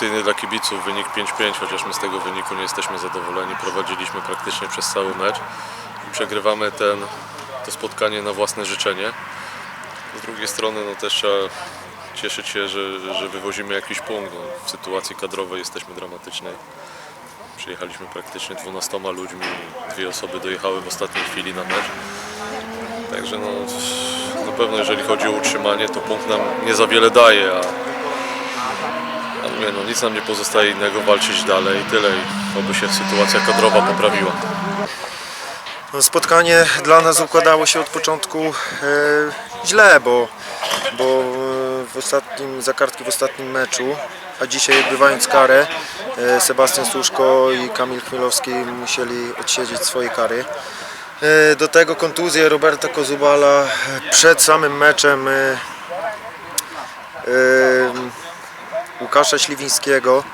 satysfakcyjny dla kibiców, wynik 5-5, chociaż my z tego wyniku nie jesteśmy zadowoleni. Prowadziliśmy praktycznie przez cały mecz i przegrywamy ten, to spotkanie na własne życzenie. Z drugiej strony no, też trzeba cieszyć się, że, że wywozimy jakiś punkt. No, w sytuacji kadrowej jesteśmy dramatycznej. Przyjechaliśmy praktycznie 12 ludźmi, dwie osoby dojechały w ostatniej chwili na mecz. Także no, na pewno jeżeli chodzi o utrzymanie, to punkt nam nie za wiele daje, a, a no, nic nam nie pozostaje innego, walczyć dalej i tyle. I oby się sytuacja kadrowa poprawiła. No, spotkanie dla nas układało się od początku e, źle, bo, bo e, w ostatnim, za kartki w ostatnim meczu, a dzisiaj odbywając karę, e, Sebastian Słuszko i Kamil Chmielowski musieli odsiedzieć swoje kary. E, do tego kontuzje Roberta Kozubala przed samym meczem e, e, Łukasza Śliwińskiego.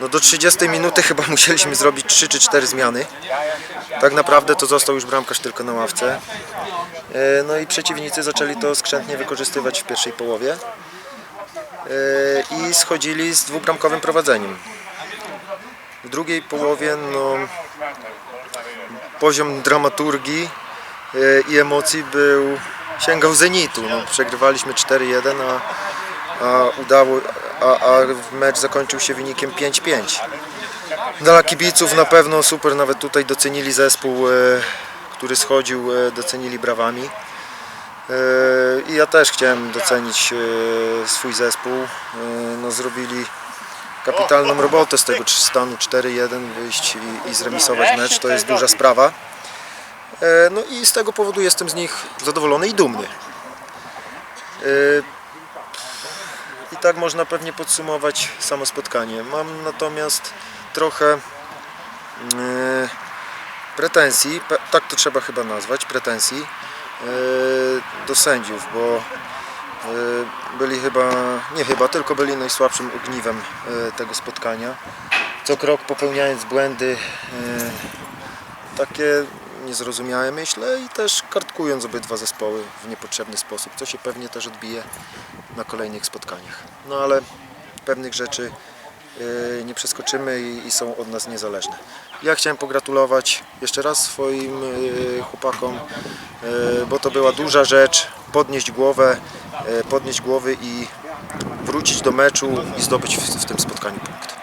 No do 30 minuty chyba musieliśmy zrobić 3 czy 4 zmiany. Tak naprawdę to został już bramkarz tylko na ławce. E, No i przeciwnicy zaczęli to skrzętnie wykorzystywać w pierwszej połowie E, i schodzili z dwubramkowym prowadzeniem. W drugiej połowie no, poziom dramaturgii e, i emocji był sięgał zenitu. No, przegrywaliśmy 4-1, a, a udało, a, a mecz zakończył się wynikiem 5-5. Dla kibiców na pewno super, nawet tutaj docenili zespół, e, który schodził, e, docenili brawami. E, I ja też chciałem docenić swój zespół. No, zrobili kapitalną robotę z tego stanu 4-1, wyjść i, i zremisować mecz, to jest duża sprawa. No i z tego powodu jestem z nich zadowolony i dumny. Tak można pewnie podsumować samo spotkanie. Mam natomiast trochę e, pretensji, tak to trzeba chyba nazwać, pretensji e, do sędziów, bo e, byli chyba, nie chyba, tylko byli najsłabszym ogniwem e, tego spotkania. Co krok popełniając błędy takie niezrozumiałe myślę i też kartkując obydwa zespoły w niepotrzebny sposób, co się pewnie też odbije na kolejnych spotkaniach. No ale pewnych rzeczy y, nie przeskoczymy i, są od nas niezależne. Ja chciałem pogratulować jeszcze raz swoim y, chłopakom, y, bo to była duża rzecz, podnieść głowę, podnieść głowy i wrócić do meczu i zdobyć w tym spotkaniu punkt.